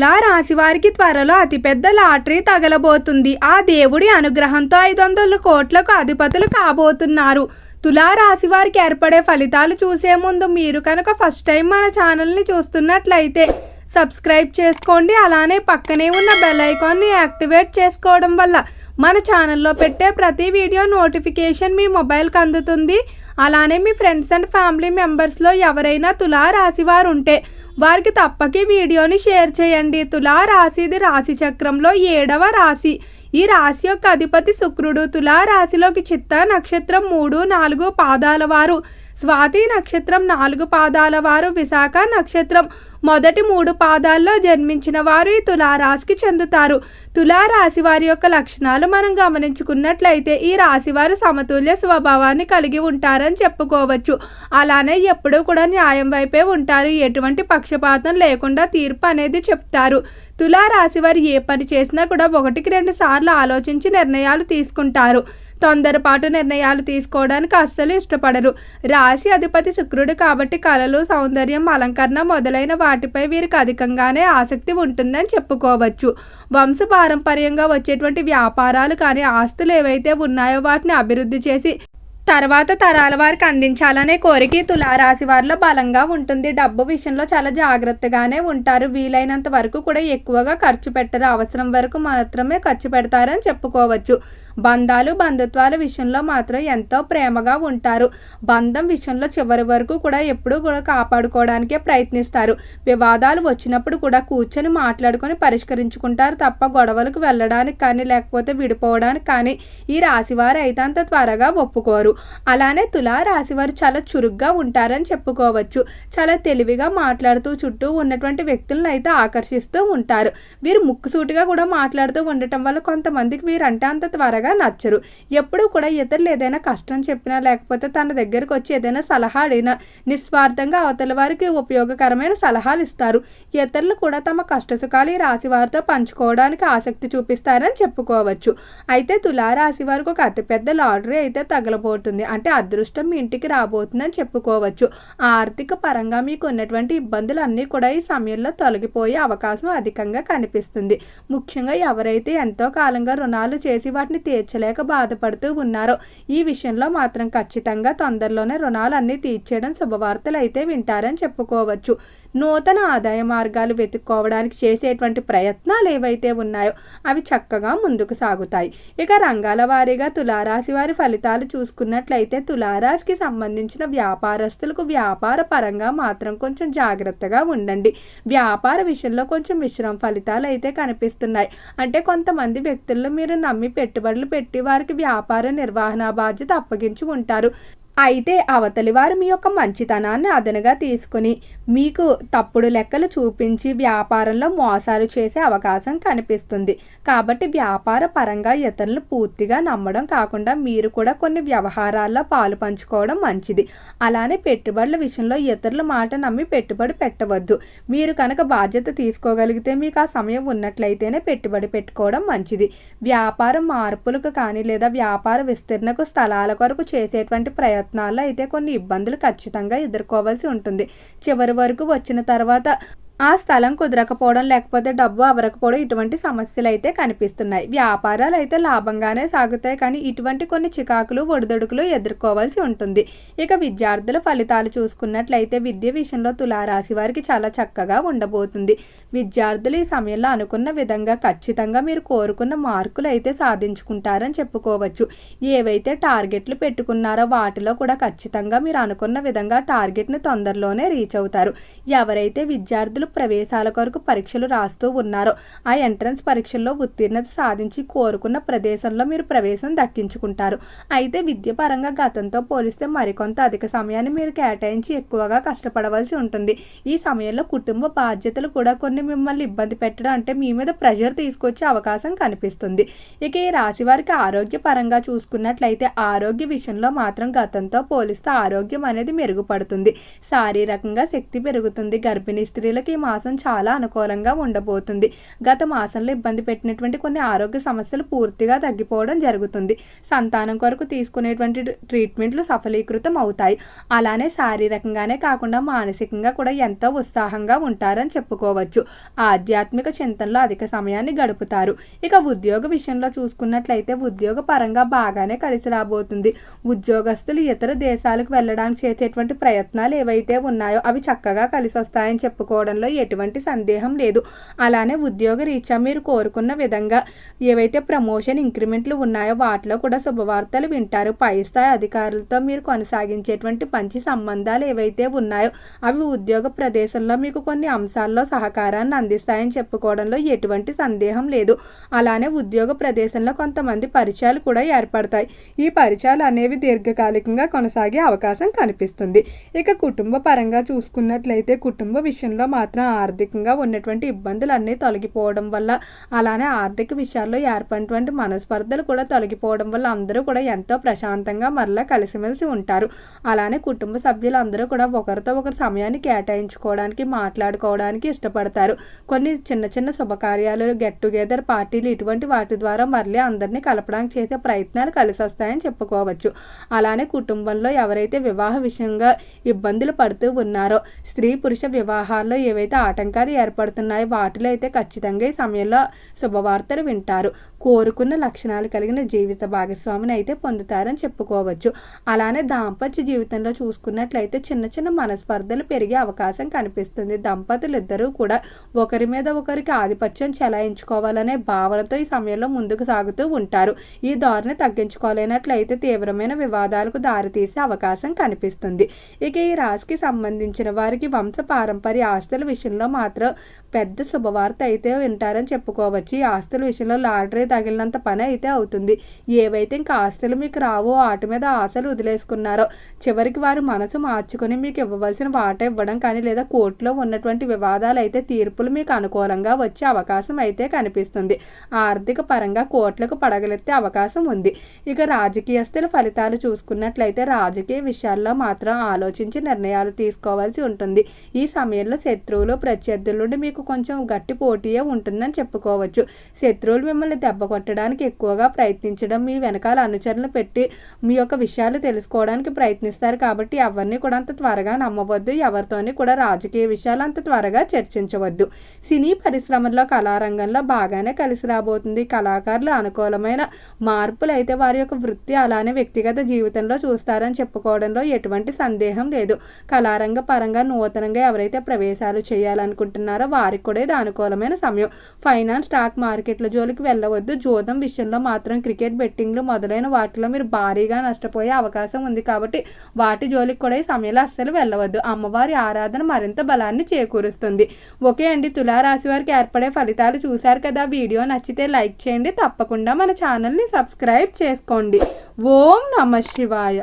రాశి వారికి త్వరలో అతిపెద్ద లాటరీ తగలబోతుంది. ఆ దేవుడి అనుగ్రహంతో ఐదు వందల కోట్లకు అధిపతులు కాబోతున్నారు. తులారాశి వారికి ఏర్పడే ఫలితాలు చూసే ముందు మీరు కనుక ఫస్ట్ టైం మన ఛానల్ని చూస్తున్నట్లయితే సబ్స్క్రైబ్ చేసుకోండి. అలానే పక్కనే ఉన్న బెల్ ఐకాన్ని యాక్టివేట్ చేసుకోవడం వల్ల మన ఛానల్లో పెట్టే ప్రతి వీడియో నోటిఫికేషన్ మీ మొబైల్కి అందుతుంది. అలానే మీ ఫ్రెండ్స్ అండ్ ఫ్యామిలీ మెంబర్స్లో ఎవరైనా తులా రాశివారు ఉంటే వారికి తప్పక వీడియోని షేర్ చేయండి. తులా రాశిది రాశి చక్రంలో ఏడవ రాశి. ఈ రాశి యొక్క అధిపతి శుక్రుడు. తులా రాశిలోకి చిత్త నక్షత్రం మూడు నాలుగు పాదాల వారు. స్వాతి నక్షత్రం నాలుగు పాదాల వారు విశాఖ నక్షత్రం మొదటి మూడు పాదాల్లో జన్మించిన వారు ఈ తులారాశికి చెందుతారు. తులారాశి వారి యొక్క లక్షణాలు మనం గమనించుకున్నట్లయితే ఈ రాశి వారు సమతుల్య స్వభావాన్ని కలిగి ఉంటారని చెప్పుకోవచ్చు. అలానే ఎప్పుడూ కూడా న్యాయం వైపే ఉంటారు. ఎటువంటి పక్షపాతం లేకుండా తీర్పు అనేది చెప్తారు. తులారాశి వారు ఏ పని చేసినా కూడా ఒకటికి రెండు సార్లు ఆలోచించి నిర్ణయాలు తీసుకుంటారు. తొందరపాటు నిర్ణయాలు తీసుకోవడానికి అస్సలు ఇష్టపడరు. రాశి అధిపతి శుక్రుడు కాబట్టి కళలు సౌందర్యం అలంకరణ మొదలైన వాటిపై వీరికి అధికంగానే ఆసక్తి ఉంటుందని చెప్పుకోవచ్చు. వంశ పారంపర్యంగా వచ్చేటువంటి వ్యాపారాలు కానీ ఆస్తులు ఏవైతే ఉన్నాయో వాటిని అభివృద్ధి చేసి తర్వాత తరాల వారికి అందించాలనే కోరిక తులారాశి వారిలో బలంగా ఉంటుంది. డబ్బు విషయంలో చాలా జాగ్రత్తగానే ఉంటారు. వీలైనంత వరకు కూడా ఎక్కువగా ఖర్చు పెట్టరు. అవసరం వరకు మాత్రమే ఖర్చు పెడతారని చెప్పుకోవచ్చు. బంధాలు బంధుత్వాల విషయంలో మాత్రం ఎంతో ప్రేమగా ఉంటారు. బంధం విషయంలో చివరి వరకు కూడా ఎప్పుడూ కూడా కాపాడుకోవడానికే ప్రయత్నిస్తారు. వివాదాలు వచ్చినప్పుడు కూడా కూర్చొని మాట్లాడుకొని పరిష్కరించుకుంటారు తప్ప గొడవలకు వెళ్ళడానికి కానీ లేకపోతే విడిపోవడానికి కానీ ఈ రాశివారు అయితే అంత త్వరగా ఒప్పుకోరు. అలానే తులా రాశివారు చాలా చురుగ్గా ఉంటారని చెప్పుకోవచ్చు. చాలా తెలివిగా మాట్లాడుతూ చుట్టూ ఉన్నటువంటి వ్యక్తులను అయితే ఆకర్షిస్తూ ఉంటారు. వీరు ముక్కుసూటిగా కూడా మాట్లాడుతూ ఉండటం వల్ల కొంతమందికి వీరంటే అంత త్వరగా నచ్చరు. ఎప్పుడు కూడా ఇతరులు ఏదైనా కష్టం చెప్పినా లేకపోతే తన దగ్గరకు వచ్చి ఏదైనా సలహా అడిగినా నిస్వార్థంగా అవతల వారికి ఉపయోగకరమైన సలహాలు ఇస్తారు. ఇతరులు కూడా తమ కష్టసుఖాలు ఈ రాశి వారితో పంచుకోవడానికి ఆసక్తి చూపిస్తారని చెప్పుకోవచ్చు. అయితే తులారాశి వారికి ఒక అతిపెద్ద లాటరీ అయితే తగలబోతుంది. అంటే అదృష్టం మీ ఇంటికి రాబోతుందని చెప్పుకోవచ్చు. ఆర్థిక పరంగా మీకు ఉన్నటువంటి ఇబ్బందులు అన్నీ కూడా ఈ సమయంలో తొలగిపోయే అవకాశం అధికంగా కనిపిస్తుంది. ముఖ్యంగా ఎవరైతే ఎంతో కాలంగా రుణాలు చేసి వాటిని తీర్చలేక బాధపడుతూ ఉన్నారు. ఈ విషయంలో మాత్రం ఖచ్చితంగా తొందరలోనే రుణాలన్నీ తీర్చేయడం శుభవార్తలు అయితే వింటారని చెప్పుకోవచ్చు. నూతన ఆదాయ మార్గాలు వెతుక్కోవడానికి చేసేటువంటి ప్రయత్నాలు ఏవైతే ఉన్నాయో అవి చక్కగా ముందుకు సాగుతాయి. ఇక రంగాల వారీగా తులారాశి వారి ఫలితాలు చూసుకున్నట్లయితే తులారాశికి సంబంధించిన వ్యాపారస్తులకు వ్యాపార పరంగా మాత్రం కొంచెం జాగ్రత్తగా ఉండండి. వ్యాపార విషయంలో కొంచెం మిశ్రమ ఫలితాలు అయితే కనిపిస్తున్నాయి. అంటే కొంతమంది వ్యక్తుల్లో మీరు నమ్మి పెట్టుబడులు పెట్టి వారికి వ్యాపార నిర్వహణ బాధ్యత అప్పగించి ఉంటారు. అయితే అవతలి వారు మీ యొక్క మంచితనాన్ని అదనగా తీసుకుని మీకు తప్పుడు లెక్కలు చూపించి వ్యాపారంలో మోసాలు చేసే అవకాశం కనిపిస్తుంది. కాబట్టి వ్యాపార పరంగా ఇతరులు పూర్తిగా నమ్మడం కాకుండా మీరు కూడా కొన్ని వ్యవహారాల్లో పాలు పంచుకోవడం మంచిది. అలానే పెట్టుబడుల విషయంలో ఇతరుల మాట నమ్మి పెట్టుబడి పెట్టవద్దు. మీరు కనుక బాధ్యత తీసుకోగలిగితే మీకు ఆ సమయం ఉన్నట్లయితేనే పెట్టుబడి పెట్టుకోవడం మంచిది. వ్యాపార మార్పులకు కానీ లేదా వ్యాపార విస్తరణకు స్థలాల కొరకు చేసేటువంటి ప్రయత్నాల్లో అయితే కొన్ని ఇబ్బందులు ఖచ్చితంగా ఎదుర్కోవాల్సి ఉంటుంది. చివరి వరకు వచ్చిన తర్వాత ఆ స్థలం కుదరకపోవడం లేకపోతే డబ్బు అవరకపోవడం ఇటువంటి సమస్యలు అయితే కనిపిస్తున్నాయి. వ్యాపారాలు అయితే లాభంగానే సాగుతాయి కానీ ఇటువంటి కొన్ని చికాకులు ఒడిదొడుకులు ఎదుర్కోవాల్సి ఉంటుంది. ఇక విద్యార్థుల ఫలితాలు చూసుకున్నట్లయితే విద్య విషయంలో తులారాశి వారికి చాలా చక్కగా ఉండబోతుంది. విద్యార్థులు ఈ సమయంలో అనుకున్న విధంగా ఖచ్చితంగా మీరు కోరుకున్న మార్కులు అయితే సాధించుకుంటారని చెప్పుకోవచ్చు. ఏవైతే టార్గెట్లు పెట్టుకున్నారో వాటిలో కూడా ఖచ్చితంగా మీరు అనుకున్న విధంగా టార్గెట్ని తొందరలోనే రీచ్ అవుతారు. ఎవరైతే విద్యార్థులు ప్రవేశాల కొరకు పరీక్షలు రాస్తూ ఉన్నారు. ఆ ఎంట్రన్స్ పరీక్షల్లో ఉత్తీర్ణత సాధించి కోరుకున్న ప్రదేశంలో మీరు ప్రవేశం దక్కించుకుంటారు. అయితే విద్య పరంగా గతంతో పోలిస్తే మరికొంత అధిక సమయాన్ని మీరు కేటాయించి ఎక్కువగా కష్టపడవలసి ఉంటుంది. ఈ సమయంలో కుటుంబ బాధ్యతలు కూడా కొన్ని మిమ్మల్ని ఇబ్బంది పెట్టడం అంటే మీ మీద ప్రెషర్ తీసుకొచ్చే అవకాశం కనిపిస్తుంది. ఇక ఈ రాశి వారికి ఆరోగ్య పరంగా చూసుకున్నట్లయితే ఆరోగ్య విషయంలో మాత్రం గతంతో పోలిస్తే ఆరోగ్యం అనేది మెరుగుపడుతుంది. శారీరకంగా శక్తి పెరుగుతుంది. గర్భిణీ స్త్రీలకి ఈ మాసం చాలా అనుకూలంగా ఉండబోతుంది. గత మాసంలో ఇబ్బంది పెట్టినటువంటి కొన్ని ఆరోగ్య సమస్యలు పూర్తిగా తగ్గిపోవడం జరుగుతుంది. సంతానం కొరకు తీసుకునేటువంటి ట్రీట్మెంట్లు సఫలీకృతం అవుతాయి. అలానే శారీరకంగానే కాకుండా మానసికంగా కూడా ఎంతో ఉత్సాహంగా ఉంటారని చెప్పుకోవచ్చు. ఆధ్యాత్మిక చింతనలో అధిక సమయాన్ని గడుపుతారు. ఇక ఉద్యోగ విషయంలో చూసుకున్నట్లయితే ఉద్యోగ పరంగా బాగానే కలిసి రాబోతుంది. ఉద్యోగస్తులు ఇతర దేశాలకు వెళ్ళడానికి చేసేటువంటి ప్రయత్నాలు ఏవైతే ఉన్నాయో అవి చక్కగా కలిసి వస్తాయని చెప్పుకోవడంలో ఎటువంటి సందేహం లేదు. అలానే ఉద్యోగ రీత్యా మీరు కోరుకున్న విధంగా ఏవైతే ప్రమోషన్ ఇంక్రిమెంట్లు ఉన్నాయో వాటిలో కూడా శుభవార్తలు వింటారు. పై స్థాయి అధికారులతో మీరు కొనసాగించేటువంటి మంచి సంబంధాలు ఏవైతే ఉన్నాయో అవి ఉద్యోగ ప్రదేశంలో మీకు కొన్ని అంశాల్లో సహకారాన్ని అందిస్తాయని చెప్పుకోవడంలో ఎటువంటి సందేహం లేదు. అలానే ఉద్యోగ ప్రదేశంలో కొంతమంది పరిచయాలు కూడా ఏర్పడతాయి. ఈ పరిచయాలు అనేవి దీర్ఘకాలికంగా కొనసాగే అవకాశం కనిపిస్తుంది. ఇక కుటుంబ పరంగా చూసుకున్నట్లయితే కుటుంబ విషయంలో మాత్రం ఆర్థికంగా ఉన్నటువంటి ఇబ్బందులు అన్నీ తొలగిపోవడం వల్ల అలానే ఆర్థిక విషయాల్లో ఏర్పడినటువంటి మనస్పర్ధలు కూడా తొలగిపోవడం వల్ల అందరూ కూడా ఎంతో ప్రశాంతంగా మరలా కలిసిమెలిసి ఉంటారు. అలానే కుటుంబ సభ్యులు అందరూ కూడా ఒకరితో ఒకరు సమయాన్ని కేటాయించుకోవడానికి మాట్లాడుకోవడానికి ఇష్టపడతారు. కొన్ని చిన్న చిన్న శుభకార్యాలు గెట్ టుగెదర్ పార్టీలు ఇటువంటి వాటి ద్వారా మళ్ళీ అందరినీ కలపడానికి చేసే ప్రయత్నాలు కలిసి వస్తాయని చెప్పుకోవచ్చు. అలానే కుటుంబంలో ఎవరైతే వివాహ విషయంగా ఇబ్బందులు పడుతూ ఉన్నారో స్త్రీ పురుష వివాహాల్లో ఏవైతే ఆటంకాలు ఏర్పడుతున్నాయో వాటిలో అయితే ఖచ్చితంగా ఈ సమయంలో శుభవార్తలు వింటారు. కోరుకున్న లక్షణాలు కలిగిన జీవిత భాగస్వామిని అయితే పొందుతారని చెప్పుకోవచ్చు. అలానే దాంపత్య జీవితంలో చూసుకున్నట్లయితే చిన్న చిన్న మనస్పర్ధలు పెరిగే అవకాశం కనిపిస్తుంది. దంపతులు ఇద్దరూ కూడా ఒకరి మీద ఒకరికి ఆధిపత్యం చెలాయించుకోవాలనే భావనతో ఈ సమయంలో ముందుకు సాగుతూ ఉంటారు. ఈ ధోరణి తగ్గించుకోలేనట్లయితే తీవ్రమైన వివాదాలకు దారితీసే అవకాశం కనిపిస్తుంది. ఇక ఈ రాశికి సంబంధించిన వారికి వంశ పారంపర్య ఆస్తులు విషయంలో మాత్రం పెద్ద శుభవార్త అయితే వింటారని చెప్పుకోవచ్చు. ఈ ఆస్తుల విషయంలో లాటరీ తగిలినంత పని అయితే అవుతుంది. ఏవైతే ఇంకా ఆస్తులు మీకు రావో వాటి మీద ఆశలు వదిలేసుకున్నారో చివరికి వారు మనసు మార్చుకొని మీకు ఇవ్వవలసిన వాట ఇవ్వడం కానీ లేదా కోర్టులో ఉన్నటువంటి వివాదాలు అయితే తీర్పులు మీకు అనుకూలంగా వచ్చే అవకాశం అయితే కనిపిస్తుంది. ఆర్థిక పరంగా కోర్టులకు పడగలెత్తే అవకాశం ఉంది. ఇక రాజకీయస్తుల ఫలితాలు చూసుకున్నట్లయితే రాజకీయ విషయాల్లో మాత్రం ఆలోచించి నిర్ణయాలు తీసుకోవాల్సి ఉంటుంది. ఈ సమయంలో శత్రువు శత్రువులు ప్రత్యర్థుల నుండి మీకు కొంచెం గట్టి పోటీయే ఉంటుందని చెప్పుకోవచ్చు. శత్రువులు మిమ్మల్ని దెబ్బ కొట్టడానికి ఎక్కువగా ప్రయత్నించడం మీ వెనకాల అనుచరులు పెట్టి మీ యొక్క విషయాలు తెలుసుకోవడానికి ప్రయత్నిస్తారు కాబట్టి ఎవరిని కూడా అంత త్వరగా నమ్మవద్దు. ఎవరితోని కూడా రాజకీయ విషయాలు అంత త్వరగా చర్చించవద్దు. సినీ పరిశ్రమల్లో కళారంగంలో బాగానే కలిసి రాబోతుంది. కళాకారులు అనుకూలమైన మార్పులు అయితే వారి యొక్క వృత్తి అలానే వ్యక్తిగత జీవితంలో చూస్తారని చెప్పుకోవడంలో ఎటువంటి సందేహం లేదు. కళారంగ పరంగా నూతనంగా ఎవరైతే ప్రవేశాలు చేయాలనుకుంటున్నారో వారికి కూడా ఇది అనుకూలమైన సమయం. ఫైనాన్స్ స్టాక్ మార్కెట్ల జోలికి వెళ్ళవద్దు. జోదం విషయంలో మాత్రం క్రికెట్ బెట్టింగ్లు మొదలైన వాటిలో మీరు భారీగా నష్టపోయే అవకాశం ఉంది కాబట్టి వాటి జోలికి కూడా ఈ సమయంలో అస్సలు వెళ్ళవద్దు. అమ్మవారి ఆరాధన మరింత బలాన్ని చేకూరుస్తుంది. ఓకే అండి. తులారాశి వారికి ఏర్పడే ఫలితాలు చూశారు కదా. వీడియో నచ్చితే లైక్ చేయండి. తప్పకుండా మన ఛానల్ని సబ్స్క్రైబ్ చేసుకోండి. ఓం నమ శివాయ.